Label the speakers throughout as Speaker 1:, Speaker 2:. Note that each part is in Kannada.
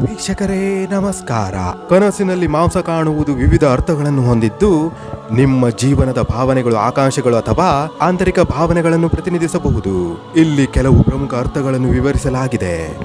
Speaker 1: ವೀಕ್ಷಕರೇ, ನಮಸ್ಕಾರ. ಕನಸಿನಲ್ಲಿ ಮಾಂಸ ಕಾಣುವುದು ವಿವಿಧ ಅರ್ಥಗಳನ್ನು ಹೊಂದಿದ್ದು, ನಿಮ್ಮ ಜೀವನದ ಭಾವನೆಗಳು, ಆಕಾಂಕ್ಷೆಗಳು ಅಥವಾ ಆಂತರಿಕ ಭಾವನೆಗಳನ್ನು ಪ್ರತಿನಿಧಿಸಬಹುದು. ಇಲ್ಲಿ ಕೆಲವು ಪ್ರಮುಖ ಅರ್ಥಗಳನ್ನು ವಿವರಿಸಲಾಗಿದೆ.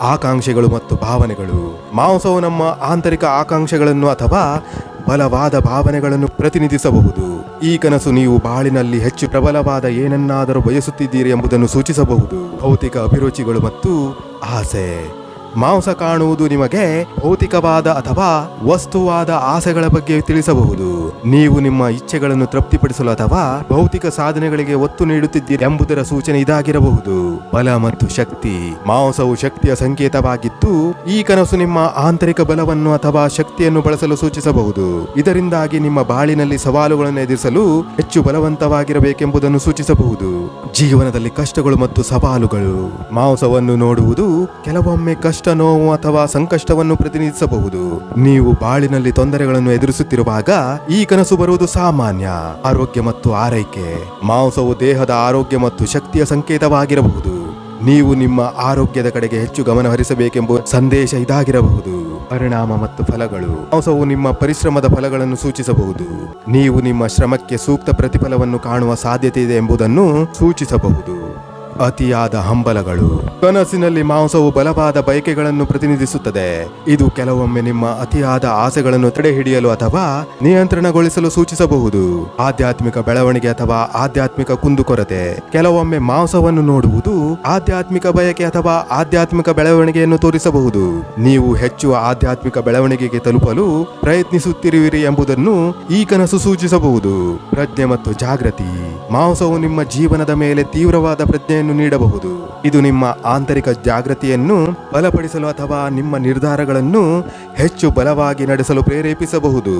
Speaker 1: ಆಕಾಂಕ್ಷೆಗಳು ಮತ್ತು ಭಾವನೆಗಳು. ಮಾಂಸವು ನಮ್ಮ ಆಂತರಿಕ ಆಕಾಂಕ್ಷೆಗಳನ್ನು ಅಥವಾ ಬಲವಾದ ಭಾವನೆಗಳನ್ನು ಪ್ರತಿನಿಧಿಸಬಹುದು. ಈ ಕನಸು ನೀವು ಬಾಳಿನಲ್ಲಿ ಹೆಚ್ಚು ಪ್ರಬಲವಾದ ಏನನ್ನಾದರೂ ಬಯಸುತ್ತಿದ್ದೀರಿ ಎಂಬುದನ್ನು ಸೂಚಿಸಬಹುದು. ಭೌತಿಕ ಅಭಿರುಚಿಗಳು ಮತ್ತು ಆಸೆ. ಮಾಂಸ ಕಾಣುವುದು ನಿಮಗೆ ಭೌತಿಕವಾದ ಅಥವಾ ವಸ್ತುವಾದ ಆಸೆಗಳ ಬಗ್ಗೆ ತಿಳಿಸಬಹುದು. ನೀವು ನಿಮ್ಮ ಇಚ್ಛೆಗಳನ್ನು ತೃಪ್ತಿಪಡಿಸಲು ಅಥವಾ ಭೌತಿಕ ಸಾಧನೆಗಳಿಗೆ ಒತ್ತು ನೀಡುತ್ತಿದ್ದೀರಿ ಎಂಬುದರ ಸೂಚನೆ ಇದಾಗಿರಬಹುದು. ಬಲ ಮತ್ತು ಶಕ್ತಿ. ಮಾಂಸವು ಶಕ್ತಿಯ ಸಂಕೇತವಾಗಿದ್ದು, ಈ ಕನಸು ನಿಮ್ಮ ಆಂತರಿಕ ಬಲವನ್ನು ಅಥವಾ ಶಕ್ತಿಯನ್ನು ಬಳಸಲು ಸೂಚಿಸಬಹುದು. ಇದರಿಂದಾಗಿ ನಿಮ್ಮ ಬಾಳಿನಲ್ಲಿ ಸವಾಲುಗಳನ್ನು ಎದುರಿಸಲು ಹೆಚ್ಚು ಬಲವಂತವಾಗಿರಬೇಕೆಂಬುದನ್ನು ಸೂಚಿಸಬಹುದು. ಜೀವನದಲ್ಲಿ ಕಷ್ಟಗಳು ಮತ್ತು ಸವಾಲುಗಳು. ಮಾಂಸವನ್ನು ನೋಡುವುದು ಕೆಲವೊಮ್ಮೆ ಕಷ್ಟ ನೋವು ಅಥವಾ ಸಂಕಷ್ಟವನ್ನು ಪ್ರತಿನಿಧಿಸಬಹುದು. ನೀವು ಬಾಳಿನಲ್ಲಿ ತೊಂದರೆಗಳನ್ನು ಎದುರಿಸುತ್ತಿರುವಾಗ ಈ ಕನಸು ಬರುವುದು ಸಾಮಾನ್ಯ, ಆರೋಗ್ಯ ಮತ್ತು ಆರೈಕೆ. ಮಾಂಸವು ದೇಹದ ಆರೋಗ್ಯ ಮತ್ತು ಶಕ್ತಿಯ ಸಂಕೇತವಾಗಿರಬಹುದು. ನೀವು ನಿಮ್ಮ ಆರೋಗ್ಯದ ಕಡೆಗೆ ಹೆಚ್ಚು ಗಮನ ಹರಿಸಬೇಕೆಂಬ ಸಂದೇಶ ಇದಾಗಿರಬಹುದು. ಪರಿಣಾಮ ಮತ್ತು ಫಲಗಳು. ಮಾಂಸವು ನಿಮ್ಮ ಪರಿಶ್ರಮದ ಫಲಗಳನ್ನು ಸೂಚಿಸಬಹುದು. ನೀವು ನಿಮ್ಮ ಶ್ರಮಕ್ಕೆ ಸೂಕ್ತ ಪ್ರತಿಫಲವನ್ನು ಕಾಣುವ ಸಾಧ್ಯತೆ ಇದೆ ಎಂಬುದನ್ನು ಸೂಚಿಸಬಹುದು. ಅತಿಯಾದ ಹಂಬಲಗಳು. ಕನಸಿನಲ್ಲಿ ಮಾಂಸವು ಬಲವಾದ ಬಯಕೆಗಳನ್ನು ಪ್ರತಿನಿಧಿಸುತ್ತದೆ. ಇದು ಕೆಲವೊಮ್ಮೆ ನಿಮ್ಮ ಅತಿಯಾದ ಆಸೆಗಳನ್ನು ತಡೆಹಿಡಿಯಲು ಅಥವಾ ನಿಯಂತ್ರಣಗೊಳಿಸಲು ಸೂಚಿಸಬಹುದು. ಆಧ್ಯಾತ್ಮಿಕ ಬೆಳವಣಿಗೆ ಅಥವಾ ಆಧ್ಯಾತ್ಮಿಕ ಕುಂದುಕೊರತೆ. ಕೆಲವೊಮ್ಮೆ ಮಾಂಸವನ್ನು ನೋಡುವುದು ಆಧ್ಯಾತ್ಮಿಕ ಬಯಕೆ ಅಥವಾ ಆಧ್ಯಾತ್ಮಿಕ ಬೆಳವಣಿಗೆಯನ್ನು ತೋರಿಸಬಹುದು. ನೀವು ಹೆಚ್ಚು ಆಧ್ಯಾತ್ಮಿಕ ಬೆಳವಣಿಗೆಗೆ ತಲುಪಲು ಪ್ರಯತ್ನಿಸುತ್ತಿರುವಿರಿ ಎಂಬುದನ್ನು ಈ ಕನಸು ಸೂಚಿಸಬಹುದು. ಪ್ರಜ್ಞೆ ಮತ್ತು ಜಾಗೃತಿ. ಮಾಂಸವು ನಿಮ್ಮ ಜೀವನದ ಮೇಲೆ ತೀವ್ರವಾದ ಪ್ರಜ್ಞೆಯನ್ನು ನೀಡಬಹುದು. ಇದು ನಿಮ್ಮ ಆಂತರಿಕ ಜಾಗೃತಿಯನ್ನು ಬಲಪಡಿಸಲು ಅಥವಾ ನಿಮ್ಮ ನಿರ್ಧಾರಗಳನ್ನು ಹೆಚ್ಚು ಬಲವಾಗಿ ನಡೆಸಲು ಪ್ರೇರೇಪಿಸಬಹುದು.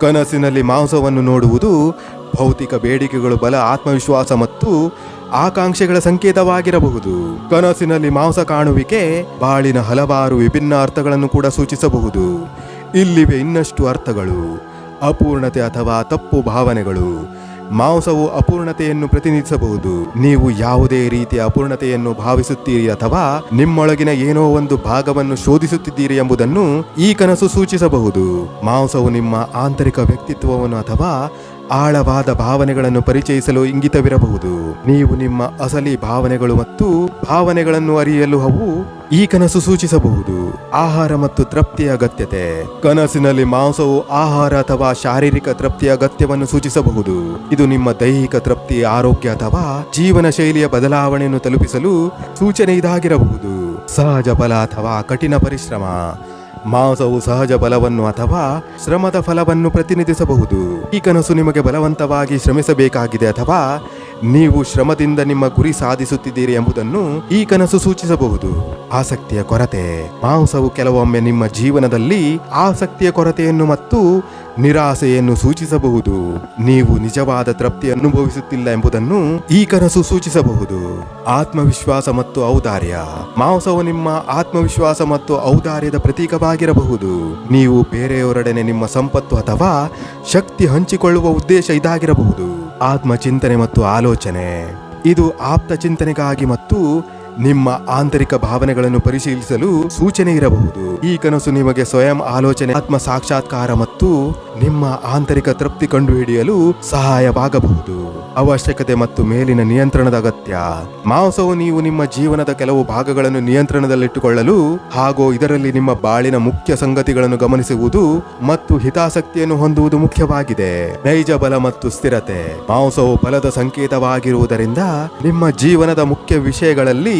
Speaker 1: ಕನಸಿನಲ್ಲಿ ಮಾಂಸವನ್ನು ನೋಡುವುದು ಭೌತಿಕ ಬೇಡಿಕೆಗಳು, ಬಲ, ಆತ್ಮವಿಶ್ವಾಸ ಮತ್ತು ಆಕಾಂಕ್ಷೆಗಳ ಸಂಕೇತವಾಗಿರಬಹುದು. ಕನಸಿನಲ್ಲಿ ಮಾಂಸ ಕಾಣುವಿಕೆ ಬಾಳಿನ ಹಲವಾರು ವಿಭಿನ್ನ ಅರ್ಥಗಳನ್ನು ಕೂಡ ಸೂಚಿಸಬಹುದು. ಇಲ್ಲಿವೆ ಇನ್ನಷ್ಟು ಅರ್ಥಗಳು. ಅಪೂರ್ಣತೆ ಅಥವಾ ತಪ್ಪು ಭಾವನೆಗಳು. ಮಾಂಸವು ಅಪೂರ್ಣತೆಯನ್ನು ಪ್ರತಿನಿಧಿಸಬಹುದು. ನೀವು ಯಾವುದೇ ರೀತಿಯ ಅಪೂರ್ಣತೆಯನ್ನು ಭಾವಿಸುತ್ತೀರಿ ಅಥವಾ ನಿಮ್ಮೊಳಗಿನ ಏನೋ ಒಂದು ಭಾಗವನ್ನು ಶೋಧಿಸುತ್ತಿದ್ದೀರಿ ಎಂಬುದನ್ನು ಈ ಕನಸು ಸೂಚಿಸಬಹುದು. ಮಾಂಸವು ನಿಮ್ಮ ಆಂತರಿಕ ವ್ಯಕ್ತಿತ್ವವನ್ನು ಅಥವಾ ಆಳವಾದ ಭಾವನೆಗಳನ್ನು ಪರಿಚಯಿಸಲು ಇಂಗಿತವಿರಬಹುದು. ನೀವು ನಿಮ್ಮ ಅಸಲಿ ಭಾವನೆಗಳು ಮತ್ತು ಭಾವನೆಗಳನ್ನು ಅರಿಯಲು ಅವು ಈ ಕನಸು ಸೂಚಿಸಬಹುದು. ಆಹಾರ ಮತ್ತು ತೃಪ್ತಿಯ ಅಗತ್ಯತೆ. ಕನಸಿನಲ್ಲಿ ಮಾಂಸವು ಆಹಾರ ಅಥವಾ ಶಾರೀರಿಕ ತೃಪ್ತಿಯ ಅಗತ್ಯವನ್ನು ಸೂಚಿಸಬಹುದು. ಇದು ನಿಮ್ಮ ದೈಹಿಕ ತೃಪ್ತಿ, ಆರೋಗ್ಯ ಅಥವಾ ಜೀವನ ಶೈಲಿಯ ಬದಲಾವಣೆಯನ್ನು ತಲುಪಿಸಲು ಸೂಚನೆ ಇದಾಗಿರಬಹುದು. ಸಹಜ ಬಲ ಅಥವಾ ಕಠಿಣ ಪರಿಶ್ರಮ. ಮಾಂಸವು ಸಹಜ ಬಲವನ್ನು ಅಥವಾ ಶ್ರಮದ ಫಲವನ್ನು ಪ್ರತಿನಿಧಿಸಬಹುದು. ಈ ಕನಸು ನಿಮಗೆ ಬಲವಂತವಾಗಿ ಶ್ರಮಿಸಬೇಕಾಗಿದೆ ಅಥವಾ ನೀವು ಶ್ರಮದಿಂದ ನಿಮ್ಮ ಗುರಿ ಸಾಧಿಸುತ್ತಿದ್ದೀರಿ ಎಂಬುದನ್ನು ಈ ಕನಸು ಸೂಚಿಸಬಹುದು. ಆಸಕ್ತಿಯ ಕೊರತೆ. ಮಾಂಸವು ಕೆಲವೊಮ್ಮೆ ನಿಮ್ಮ ಜೀವನದಲ್ಲಿ ಆಸಕ್ತಿಯ ಕೊರತೆಯನ್ನು ಮತ್ತು ನಿರಾಸೆಯನ್ನು ಸೂಚಿಸಬಹುದು. ನೀವು ನಿಜವಾದ ತೃಪ್ತಿ ಅನುಭವಿಸುತ್ತಿಲ್ಲ ಎಂಬುದನ್ನು ಈ ಕನಸು ಸೂಚಿಸಬಹುದು. ಆತ್ಮವಿಶ್ವಾಸ ಮತ್ತು ಔದಾರ್ಯ. ಮಾಂಸವು ನಿಮ್ಮ ಆತ್ಮವಿಶ್ವಾಸ ಮತ್ತು ಔದಾರ್ಯದ ಪ್ರತೀಕವಾಗಿರಬಹುದು. ನೀವು ಬೇರೆಯವರೊಡನೆ ನಿಮ್ಮ ಸಂಪತ್ತು ಅಥವಾ ಶಕ್ತಿ ಹಂಚಿಕೊಳ್ಳುವ ಉದ್ದೇಶ ಇದಾಗಿರಬಹುದು. ಆತ್ಮಚಿಂತನೆ ಮತ್ತು ಆಲೋಚನೆ. ಇದು ಆಪ್ತ ಚಿಂತನೆಗಾಗಿ ಮತ್ತು ನಿಮ್ಮ ಆಂತರಿಕ ಭಾವನೆಗಳನ್ನು ಪರಿಶೀಲಿಸಲು ಸೂಚನೆ ಇರಬಹುದು. ಈ ಕನಸು ನಿಮಗೆ ಸ್ವಯಂ ಆಲೋಚನೆ, ಆತ್ಮ ಸಾಕ್ಷಾತ್ಕಾರ ಮತ್ತು ನಿಮ್ಮ ಆಂತರಿಕ ತೃಪ್ತಿ ಕಂಡುಹಿಡಿಯಲು ಸಹಾಯವಾಗಬಹುದು. ಅವಶ್ಯಕತೆ ಮತ್ತು ಮೇಲಿನ ನಿಯಂತ್ರಣದ ಅಗತ್ಯ. ಮಾಂಸವು ನೀವು ನಿಮ್ಮ ಜೀವನದ ಕೆಲವು ಭಾಗಗಳನ್ನು ನಿಯಂತ್ರಣದಲ್ಲಿಟ್ಟುಕೊಳ್ಳಲು ಹಾಗೂ ಇದರಲ್ಲಿ ನಿಮ್ಮ ಬಾಳಿನ ಮುಖ್ಯ ಸಂಗತಿಗಳನ್ನು ಗಮನಿಸುವುದು ಮತ್ತು ಹಿತಾಸಕ್ತಿಯನ್ನು ಹೊಂದುವುದು ಮುಖ್ಯವಾಗಿದೆ. ನೈಜ ಬಲ ಮತ್ತು ಸ್ಥಿರತೆ. ಮಾಂಸವು ಬಲದ ಸಂಕೇತವಾಗಿರುವುದರಿಂದ ನಿಮ್ಮ ಜೀವನದ ಮುಖ್ಯ ವಿಷಯಗಳಲ್ಲಿ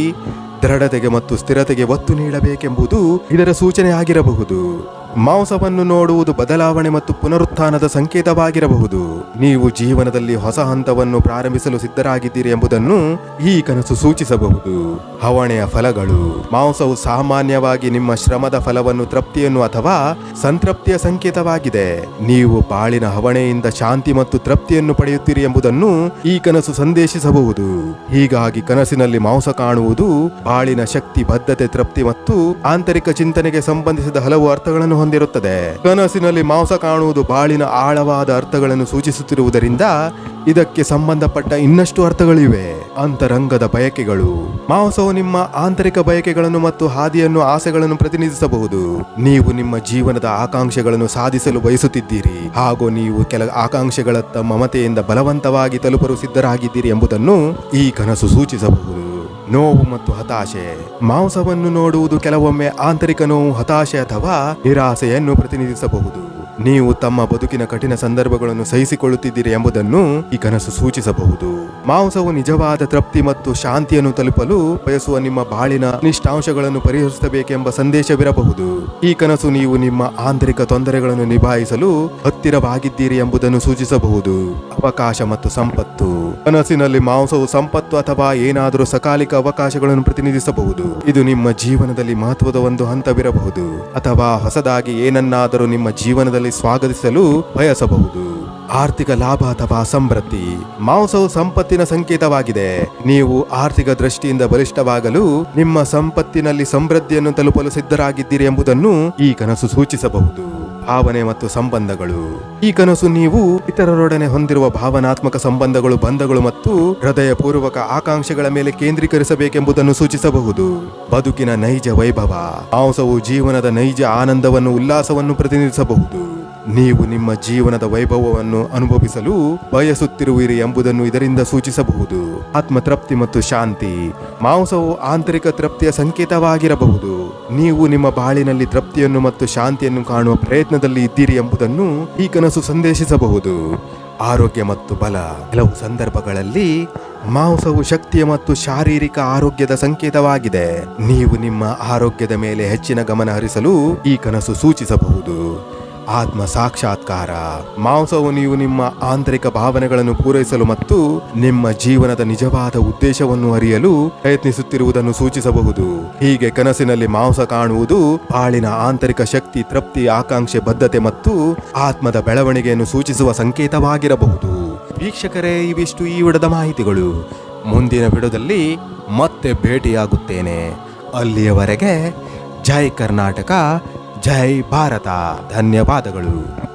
Speaker 1: ದೃಢತೆಗೆ ಮತ್ತು ಸ್ಥಿರತೆಗೆ ಒತ್ತು ನೀಡಬೇಕೆಂಬುದು ಇದರ ಸೂಚನೆ ಆಗಿರಬಹುದು ಮಾಂಸವನ್ನು ನೋಡುವುದು ಬದಲಾವಣೆ ಮತ್ತು ಪುನರುತ್ಥಾನದ ಸಂಕೇತವಾಗಿರಬಹುದು. ನೀವು ಜೀವನದಲ್ಲಿ ಹೊಸ ಹಂತವನ್ನು ಪ್ರಾರಂಭಿಸಲು ಸಿದ್ಧರಾಗಿದ್ದೀರಿ ಎಂಬುದನ್ನು ಈ ಕನಸು ಸೂಚಿಸಬಹುದು. ಹವಣೆಯ ಫಲಗಳು, ಮಾಂಸವು ಸಾಮಾನ್ಯವಾಗಿ ನಿಮ್ಮ ಶ್ರಮದ ಫಲವನ್ನು ತೃಪ್ತಿಯನ್ನು ಅಥವಾ ಸಂತೃಪ್ತಿಯ ಸಂಕೇತವಾಗಿದೆ. ನೀವು ಬಾಳಿನ ಹವಣೆಯಿಂದ ಶಾಂತಿ ಮತ್ತು ತೃಪ್ತಿಯನ್ನು ಪಡೆಯುತ್ತೀರಿ ಎಂಬುದನ್ನು ಈ ಕನಸು ಸಂದೇಶಿಸಬಹುದು. ಹೀಗಾಗಿ ಕನಸಿನಲ್ಲಿ ಮಾಂಸ ಕಾಣುವುದು ಬಾಳಿನ ಶಕ್ತಿ, ಬದ್ಧತೆ, ತೃಪ್ತಿ ಮತ್ತು ಆಂತರಿಕ ಚಿಂತನೆಗೆ ಸಂಬಂಧಿಸಿದ ಹಲವು ಅರ್ಥಗಳನ್ನು ಹೊಂದಿರುತ್ತದೆ. ಕನಸಿನಲ್ಲಿ ಮಾಂಸ ಕಾಣುವುದು ಬಾಳಿನ ಆಳವಾದ ಅರ್ಥಗಳನ್ನು ಸೂಚಿಸುತ್ತಿರುವುದರಿಂದ ಇದಕ್ಕೆ ಸಂಬಂಧಪಟ್ಟ ಇನ್ನಷ್ಟು ಅರ್ಥಗಳಿವೆ. ಅಂತರಂಗದ ಬಯಕೆಗಳು. ಮಾಂಸವು ನಿಮ್ಮ ಆಂತರಿಕ ಬಯಕೆಗಳನ್ನು ಮತ್ತು ಹಾದಿಯನ್ನು ಆಸೆಗಳನ್ನು ಪ್ರತಿನಿಧಿಸಬಹುದು. ನೀವು ನಿಮ್ಮ ಜೀವನದ ಆಕಾಂಕ್ಷೆಗಳನ್ನು ಸಾಧಿಸಲು ಬಯಸುತ್ತಿದ್ದೀರಿ. ಹಾಗೂ ನೀವು ಕೆಲ ಆಕಾಂಕ್ಷೆಗಳತ್ತ ಮಮತೆಯಿಂದ ಬಲವಂತವಾಗಿ ತಲುಪಲು ಸಿದ್ಧರಾಗಿದ್ದೀರಿ ಎಂಬುದನ್ನು ಈ ಕನಸು ಸೂಚಿಸಬಹುದು. ನೋವು ಮತ್ತು ಹತಾಶೆ. ಮಾಂಸವನ್ನು ನೋಡುವುದು ಕೆಲವೊಮ್ಮೆ ಆಂತರಿಕ ನೋವು ಹತಾಶೆ ಅಥವಾ ನಿರಾಸೆಯನ್ನು ಪ್ರತಿನಿಧಿಸಬಹುದು. ನೀವು ತಮ್ಮ ಬದುಕಿನ ಕಠಿಣ ಸಂದರ್ಭಗಳನ್ನು ಸಹಿಸಿಕೊಳ್ಳುತ್ತಿದ್ದೀರಿ ಎಂಬುದನ್ನು ಈ ಕನಸು ಸೂಚಿಸಬಹುದು. ಮಾಂಸವು ನಿಜವಾದ ತೃಪ್ತಿ ಮತ್ತು ಶಾಂತಿಯನ್ನು ತಲುಪಲು ಬಯಸುವ ನಿಮ್ಮ ಬಾಳಿನ ನಿಷ್ಠಾಂಶಗಳನ್ನು ಪರಿಹರಿಸಬೇಕೆಂಬ ಸಂದೇಶವಿರಬಹುದು. ಈ ಕನಸು ನೀವು ನಿಮ್ಮ ಆಂತರಿಕ ತೊಂದರೆಗಳನ್ನು ನಿಭಾಯಿಸಲು ಹತ್ತಿರವಾಗಿದ್ದೀರಿ ಎಂಬುದನ್ನು ಸೂಚಿಸಬಹುದು. ಅವಕಾಶ ಮತ್ತು ಸಂಪತ್ತು. ಕನಸಿನಲ್ಲಿ ಮಾಂಸವು ಸಂಪತ್ತು ಅಥವಾ ಏನಾದರೂ ಸಕಾಲಿಕ ಅವಕಾಶಗಳನ್ನು ಪ್ರತಿನಿಧಿಸಬಹುದು. ಇದು ನಿಮ್ಮ ಜೀವನದಲ್ಲಿ ಮಹತ್ವದ ಒಂದು ಹಂತವಿರಬಹುದು. ಅಥವಾ ಹೊಸದಾಗಿ ಏನನ್ನಾದರೂ ನಿಮ್ಮ ಜೀವನದಲ್ಲಿ ಸ್ವಾಗತಿಸಲು ಬಯಸಬಹುದು. ಆರ್ಥಿಕ ಲಾಭ ಅಥವಾ ಸಮೃದ್ಧಿ ಮಾಂಸವು ಸಂಪತ್ತಿನ ಸಂಕೇತವಾಗಿದೆ. ನೀವು ಆರ್ಥಿಕ ದೃಷ್ಟಿಯಿಂದ ಬಲಿಷ್ಠವಾಗಲು ನಿಮ್ಮ ಸಂಪತ್ತಿನಲ್ಲಿ ಸಮೃದ್ಧಿಯನ್ನು ತಲುಪಲು ಸಿದ್ಧರಾಗಿದ್ದೀರಿ ಎಂಬುದನ್ನು ಈ ಕನಸು ಸೂಚಿಸಬಹುದು. ಭಾವನೆ ಮತ್ತು ಸಂಬಂಧಗಳು. ಈ ಕನಸು ನೀವು ಇತರರೊಡನೆ ಹೊಂದಿರುವ ಭಾವನಾತ್ಮಕ ಸಂಬಂಧಗಳು, ಬಂಧಗಳು ಮತ್ತು ಹೃದಯಪೂರ್ವಕ ಆಕಾಂಕ್ಷೆಗಳ ಮೇಲೆ ಕೇಂದ್ರೀಕರಿಸಬೇಕೆಂಬುದನ್ನು ಸೂಚಿಸಬಹುದು. ಬದುಕಿನ ನೈಜ ವೈಭವ, ಮಾಂಸವು ಜೀವನದ ನೈಜ ಆನಂದವನ್ನು, ಉಲ್ಲಾಸವನ್ನು ಪ್ರತಿನಿಧಿಸಬಹುದು. ನೀವು ನಿಮ್ಮ ಜೀವನದ ವೈಭವವನ್ನು ಅನುಭವಿಸಲು ಬಯಸುತ್ತಿರುವಿರಿ ಎಂಬುದನ್ನು ಇದರಿಂದ ಸೂಚಿಸಬಹುದು. ಆತ್ಮತೃಪ್ತಿ ಮತ್ತು ಶಾಂತಿ ಮಾಂಸವು ಆಂತರಿಕ ತೃಪ್ತಿಯ ಸಂಕೇತವಾಗಿರಬಹುದು. ನೀವು ನಿಮ್ಮ ಬಾಳಿನಲ್ಲಿ ತೃಪ್ತಿಯನ್ನು ಮತ್ತು ಶಾಂತಿಯನ್ನು ಕಾಣುವ ಪ್ರಯತ್ನದಲ್ಲಿ ಇದ್ದೀರಿ ಎಂಬುದನ್ನು ಈ ಕನಸು ಸಂದೇಶಿಸಬಹುದು. ಆರೋಗ್ಯ ಮತ್ತು ಬಲ ಕೆಲವು ಸಂದರ್ಭಗಳಲ್ಲಿ ಮಾಂಸವು ಶಕ್ತಿಯ ಮತ್ತು ಶಾರೀರಿಕ ಆರೋಗ್ಯದ ಸಂಕೇತವಾಗಿದೆ. ನೀವು ನಿಮ್ಮ ಆರೋಗ್ಯದ ಮೇಲೆ ಹೆಚ್ಚಿನ ಗಮನ ಹರಿಸಲು ಈ ಕನಸು ಸೂಚಿಸಬಹುದು. ಆತ್ಮ ಸಾಕ್ಷಾತ್ಕಾರ. ಮಾಂಸವು ನೀವು ನಿಮ್ಮ ಆಂತರಿಕ ಭಾವನೆಗಳನ್ನು ಪೂರೈಸಲು ಮತ್ತು ನಿಮ್ಮ ಜೀವನದ ನಿಜವಾದ ಉದ್ದೇಶವನ್ನು ಅರಿಯಲು ಪ್ರಯತ್ನಿಸುತ್ತಿರುವುದನ್ನು ಸೂಚಿಸಬಹುದು. ಹೀಗೆ ಕನಸಿನಲ್ಲಿ ಮಾಂಸ ಕಾಣುವುದು ಬಾಳಿನ ಆಂತರಿಕ ಶಕ್ತಿ, ತೃಪ್ತಿ, ಆಕಾಂಕ್ಷೆ, ಬದ್ಧತೆ ಮತ್ತು ಆತ್ಮದ ಬೆಳವಣಿಗೆಯನ್ನು ಸೂಚಿಸುವ ಸಂಕೇತವಾಗಿರಬಹುದು. ವೀಕ್ಷಕರೇ, ಇವಿಷ್ಟು ಈ ವಿಡದ ಮಾಹಿತಿಗಳು. ಮುಂದಿನ ವಿಡದಲ್ಲಿ ಮತ್ತೆ ಭೇಟಿಯಾಗುತ್ತೇನೆ. ಅಲ್ಲಿಯವರೆಗೆ ಜೈ ಕರ್ನಾಟಕ ಜೈ ಭಾರತ. ಧನ್ಯವಾದಗಳು.